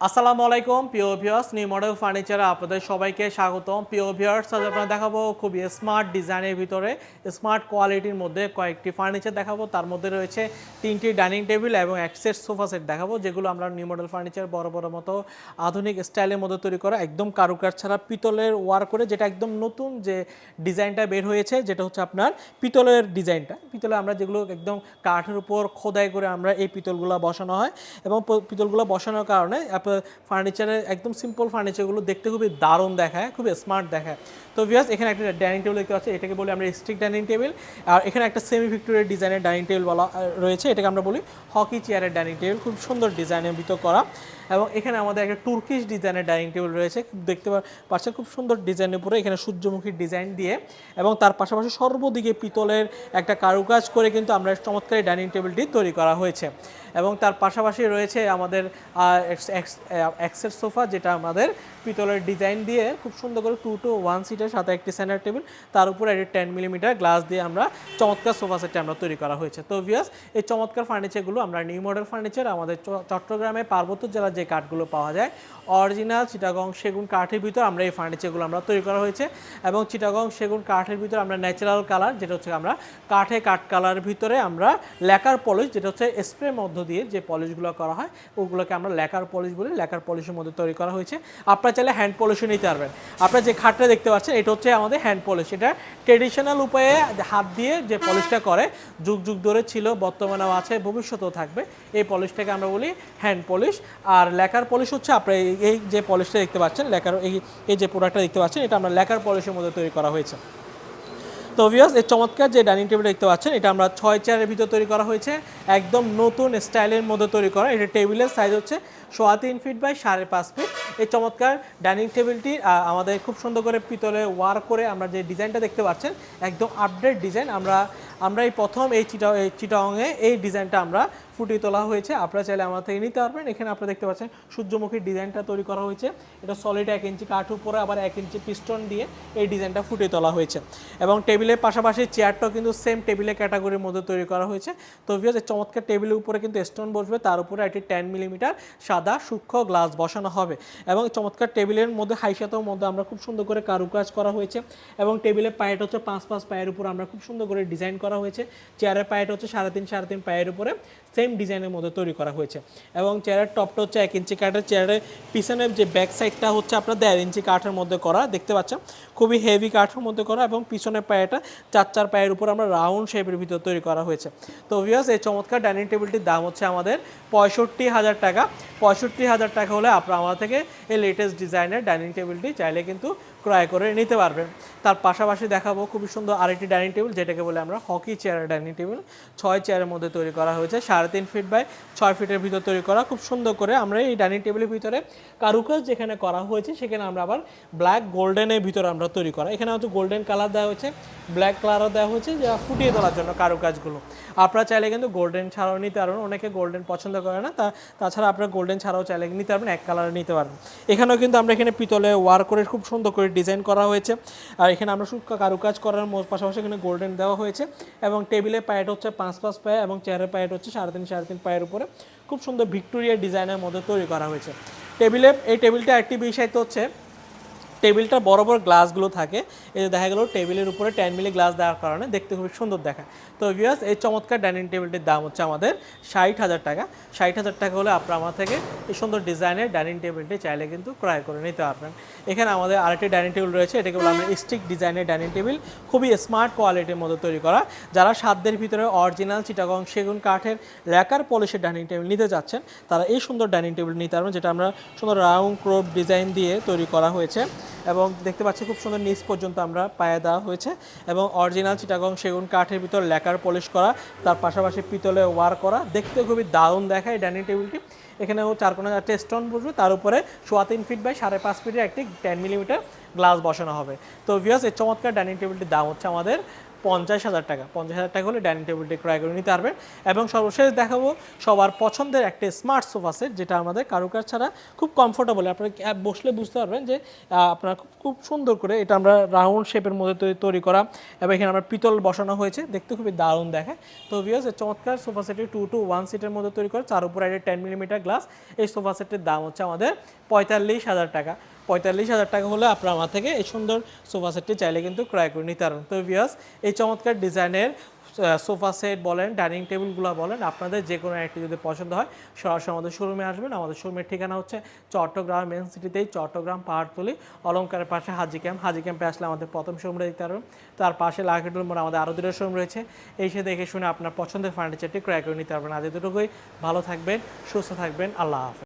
আসসালামু আলাইকুম পিও ভিউয়ার্স নিউ মডেল ফার্নিচারে আপনাদের সবাইকে স্বাগতম। পিও ভিউয়ার্স আজ আপনারা দেখাবো খুবই স্মার্ট ডিজাইনের ভিতরে স্মার্ট কোয়ালিটির মধ্যে কয়েকটি ফার্নিচার দেখাবো। তার মধ্যে রয়েছে তিনটি ডাইনিং টেবিল এবং সেট সোফা সেট দেখাবো, যেগুলো আমরা নিউ মডেল ফার্নিচার বড় বড় মতো আধুনিক স্টাইলের মধ্যে তৈরি করা একদম কারুকাজ ছাড়া পিতলের ওয়ার করে, যেটা একদম নতুন যে ডিজাইনটা বের হয়েছে, যেটা হচ্ছে আপনার পিতলের ডিজাইনটা পিতলে আমরা যেগুলো একদম কাঠের উপর খোদাই করে আমরা এই পিতলগুলো বসানো হয় এবং পিতলগুলো বসানোর কারণে ফার্নিচারের একদম সিম্পল ফার্নিচারগুলো দেখতে খুবই দারুণ দেখায়, খুবই স্মার্ট দেখায়। তো ভিয়াস এখানে একটা ডাইনিং টেবিল দেখতে পাচ্ছি, এটাকে বলি আমরা স্টিক ডাইনিং টেবিল আর এখানে একটা সেমি ভিক্টোরিয়ার ডিজাইনের ডাইনিং টেবিল বলা রয়েছে, এটাকে আমরা বলি হকি চেয়ারের ডাইনিং টেবিল খুব সুন্দর ডিজাইনের ভিতর করা। এবং এখানে আমাদের একটা তুর্কিশ ডিজাইনের ডাইনিং টেবিল রয়েছে। দেখতে পা- পাচ্ছেন, খুব সুন্দর ডিজাইনের উপরে এখানে সূর্যমুখী ডিজাইন দিয়ে এবং তার পাশাপাশি সর্বদিকে পিতলের একটা কারুকাজ করে কিন্তু আমরা চমৎকার ডাইনিং টেবিলটি তৈরি করা হয়েছে। এবং তার পাশাপাশি রয়েছে আমাদের এক্সের সোফা যেটা আমাদের পিতলের ডিজাইন দিয়ে খুব সুন্দর করে টু টু ওয়ান সিটের সাথে একটি সেন্টার টেবিল তার উপরে একটি টেন মিলিমিটার গ্লাস দিয়ে আমরা চমৎকার সোফা সেটটি আমরা তৈরি করা হয়েছে। তো ভিয়াস এই চমৎকার ফার্নিচারগুলো আমরা নিউ মডেল ফার্নিচার আমাদের চট্টগ্রামে পার্বত্য জেলার যে কাঠগুলো পাওয়া যায়। অরিজিনাল চিটাগং সেগুন কাঠের ভিতর আমরা এই ফার্নিচারগুলো আমরা তৈরি করা হয়েছে এবং চিটাগং সেগুন কাঠের ভিতর আমরা ন্যাচারাল কালার যেটা হচ্ছে আমরা কাঠে কাঠ কালার ভিতরে আমরা ল্যাকার পলিশ যেটা হচ্ছে স্প্রে মধ্য দিয়ে যে পলিশগুলো করা হয়, ওগুলোকে আমরা ল্যাকার পলিশ বলি। ল্যাকার পলিশের মধ্যে তৈরি করা হয়েছে। আপনারা চাইলে হ্যান্ড পলিশও নিতে পারবেন। আপনারা যে খাটটা দেখতে পাচ্ছেন, এটা হচ্ছে আমাদের হ্যান্ড পলিশ এটা ট্রেডিশনাল উপায়ে হাত দিয়ে যে পলিশটা করে, যুগ যুগ ধরে ছিল, বর্তমানেও আছে, ভবিষ্যতেও থাকবে। এই পলিশটাকে আমরা বলি হ্যান্ড পলিশ আর ল্যাকার পলিশ হচ্ছে আপনার এই- এই যে পলিশটা দেখতে পাচ্ছেন লেকার এই এই যে প্রোডাক্টটা দেখতে পাচ্ছেন, এটা আমরা লেকার পলিশের মধ্যে তৈরি করা হয়েছে। তো ভিউয়ার্স এই চমৎকার যে ডাইনিং টেবিল দেখতে পাচ্ছেন, এটা আমরা ছয় চেয়ারের ভিতর তৈরি করা হয়েছে। একদম নতুন স্টাইলের মধ্যে তৈরি করা, এটা টেবিলের সাইজ হচ্ছে সোয়া তিন ফিট বাই সাড়ে পাঁচ ফিট এই চমৎকার ডাইনিং টেবিলটি আমাদের খুব সুন্দর করে পিতলে ওয়ার করে আমরা যে ডিজাইনটা দেখতে পাচ্ছেন, একদম আপডেট ডিজাইন আমরা আমরা এই প্রথম এই চিটা এই চিটাংয়ে এই ডিজাইনটা আমরা ফুটিয়ে তোলা হয়েছে। আপনারা চাইলে আমার থেকে নিতে পারবেন। এখানে আপনারা দেখতে পাচ্ছেন সূর্যমুখীর ডিজাইনটা তৈরি করা হয়েছে। এটা সলিড এক ইঞ্চি কাঠ উপরে, আবার এক ইঞ্চি পিস্টন দিয়ে এই ডিজাইনটা ফুটিয়ে তোলা হয়েছে। এবং টেবিলের পাশাপাশি চেয়ারটাও কিন্তু সেম টেবিলের ক্যাটাগরির মধ্যে তৈরি করা হয়েছে। তো এই চমৎকার টেবিলের উপরে কিন্তু স্টোন বসবে। তার উপরে একটি টেন মিলিমিটার সাদা, সূক্ষ্ম গ্লাস বসানো হবে এবং চমৎকার টেবিলের মধ্যে হাইসাতেও মধ্যে আমরা খুব সুন্দর করে কারুকাজ করা হয়েছে এবং টেবিলের পায়েটা হচ্ছে পাঁচ পাঁচ পায়ের উপর আমরা খুব সুন্দর করে ডিজাইন করা হয়েছে। চেয়ারের পায়েটা হচ্ছে সাড়ে তিন সাড়ে তিন পায়ের উপরে সেম ডিজাইনের মধ্যে তৈরি করা হয়েছে এবং চেয়ারের টপটা হচ্ছে এক ইঞ্চি কাঠের। চেয়ারের পিছনের যে ব্যাক সাইডটা হচ্ছে আপনার দেড় ইঞ্চি কাঠের মধ্যে করা, দেখতে পাচ্ছেন? খুবই হেভি কাঠের মধ্যে করা এবং পিছনের পায়েটা চার চার পায়ের উপর আমরা রাউন্ড শেপের ভিতর তৈরি করা হয়েছে। তো ভিউয়ার্স এই চমৎকার ডাইনিং টেবিলটির দাম হচ্ছে আমাদের পঁয়ষট্টি হাজার টাকা। পঁয়ষট্টি হাজার টাকা হলে আপনারা আমার থেকে এই লেটেস্ট ডিজাইনের ডাইনিং টেবিলটি চাইলে কিন্তু ক্রয় করে নিতে পারবেন তার পাশাপাশি দেখাবো খুবই সুন্দর আরেকটি ডাইনিং টেবিল, যেটাকে বলে আমরা হকি চেয়ারের ডাইনিং টেবিল। ছয় চেয়ারের মধ্যে তৈরি করা হয়েছে, সাড়ে তিন ফিট বাই ছয় ফিটের ভিতর তৈরি করা। খুব সুন্দর করে আমরা এই ডাইনিং টেবিলের ভিতরে কারুকাজ যেখানে করা হয়েছে, সেখানে আমরা আবার ব্ল্যাক গোল্ডেনের ভিতরে আমরা তৈরি করা। এখানে হচ্ছে গোল্ডেন কালার দেওয়া হয়েছে, ব্ল্যাক কালারও দেওয়া হয়েছে, যা ফুটিয়ে তোলার জন্য কারুকাজগুলো। আপনারা চাইলে কিন্তু গোল্ডেন ছাড়াও নিতে পারবেন, অনেকে গোল্ডেন পছন্দ করে না, তা তাছাড়া আপনারা গোল্ডেন ছাড়াও চাইলে নিতে পারবেন, এক কালারে নিতে পারবেন। এখানেও কিন্তু আমরা এখানে পিতলে ওয়ার করে খুব সুন্দর করে ডিজাইন করা হয়েছে। আর এখানে আমরা শুধু কারুকাজ করার পাশাপাশি এখানে গোল্ডেন দেওয়া হয়েছে এবং টেবিলের পায়েট হচ্ছে পাঁচ পাঁচ পায়ে এবং চেয়ারের পায়েট হচ্ছে সাড়ে তিন সাড়ে তিন পায়ের উপরে। খুব সুন্দর ভিক্টোরিয়া ডিজাইনের মধ্যে তৈরি করা হয়েছে। টেবিলে এই টেবিলটা একটি বিষয় হচ্ছে টেবিলটা বড় বড় গ্লাসগুলো থাকে। এই যে দেখা গেল টেবিলের উপরে টেন মিলি গ্লাস দেওয়ার কারণে দেখতে খুবই সুন্দর দেখায়। তো ভিউয়ার্স এই চমৎকার ডাইনিং টেবিলটির দাম হচ্ছে আমাদের ষাট হাজার টাকা। ষাট হাজার টাকা হলে আপনারা আমার থেকে এই সুন্দর ডিজাইনের ডাইনিং টেবিলটি চাইলে কিন্তু ক্রয় করে নিতে পারবেন। এখানে আমাদের আরেকটি ডাইনিং টেবিল রয়েছে, এটাকে বলে আমরা স্টিক ডিজাইনের ডাইনিং টেবিল খুবই স্মার্ট কোয়ালিটির মধ্যে তৈরি করা। যারা সাধ্যের ভিতরে অরিজিনাল চিটাগং সেগুন কাঠের র্যাকার পলিশের ডাইনিং টেবিল নিতে যাচ্ছেন, তারা এই সুন্দর ডাইনিং টেবিল নিতে পারবেন, যেটা আমরা সুন্দর রাউন্ড ক্রোপ ডিজাইন দিয়ে তৈরি করা হয়েছে। এবং দেখতে পাচ্ছি খুব সুন্দর নিচ পর্যন্ত আমরা পায়ে দেওয়া হয়েছে এবং অরিজিনাল চিটাগং সেগুন কাঠের ভিতর লেকার পলিশ করা, তার পাশাপাশি পিতলে ওয়ার করা। দেখতে খুবই দারুণ দেখায় ডাইনিং টেবিলটি এখানেও চার কোনো চারটে স্টোন বসবে, তার উপরে সোয়া তিন ফিট বাই সাড়ে পাঁচ ফিটের একটি টেন মিলিমিটার গ্লাস বসানো হবে। তো ভিউয়ার্স এই চমৎকার ডাইনিং টেবিলটির দাম হচ্ছে আমাদের পঞ্চাশ হাজার টাকা। পঞ্চাশ হাজার টাকা হলে ডাইনিং টেবিলটি ক্রয় করে নিতে পারবেন। এবং সর্বশেষ দেখাবো সবার পছন্দের একটা স্মার্ট সোফা সেট, যেটা আমাদের কারুকাজ ছাড়া খুব কমফোর্টেবল আপনারা বসলে বুঝতে পারবেন যে আপনার খুব সুন্দর করে এটা আমরা রাউন্ড শেপের মধ্যে তৈরি- করা এবং এখানে আমরা পিতল বসানো হয়েছে। দেখতে খুবই দারুণ দেখায়। তো এই চমৎকার সোফা সেটটি টু টু ওয়ান সিটের মধ্যে তৈরি করে। চার উপরে এটা টেন মিলিমিটার গ্লাস এই সোফা সেটের দাম হচ্ছে আমাদের পঁয়তাল্লিশ হাজার টাকা। পঁয়তাল্লিশ হাজার টাকা হলে আপনার আমার থেকে এই সুন্দর সোফা সেটটি চাইলে কিন্তু ক্রয় করে নিতে পারবেন তো ভিউয়ার্স এই চমৎকার ডিজাইনের সোফা সেট বলেন, ডাইনিং টেবিলগুলো বলেন, আপনাদের যে কোনো একটি যদি পছন্দ হয়, সরাসরি আমাদের শোরুমে আসবেন। আমাদের শোরুমের ঠিকানা হচ্ছে চট্টগ্রাম মেন সিটিতেই চট্টগ্রাম পাহাড়তলি অলঙ্কারের পাশে হাজি ক্যাম্প। হাজি ক্যাম্পে আসলে আমাদের প্রথম শোরুমে দেখতে পারবেন। তার পাশে লাখেটুল মোড় আমাদের আরও দুটো শোরুম রয়েছে। এসে দেখে শুনে আপনার পছন্দের ফার্নিচারটি ক্রয় করে নিতে পারবেন। আজ এতটুকুই। ভালো থাকবেন, সুস্থ থাকবেন। আল্লাহ হাফেজ।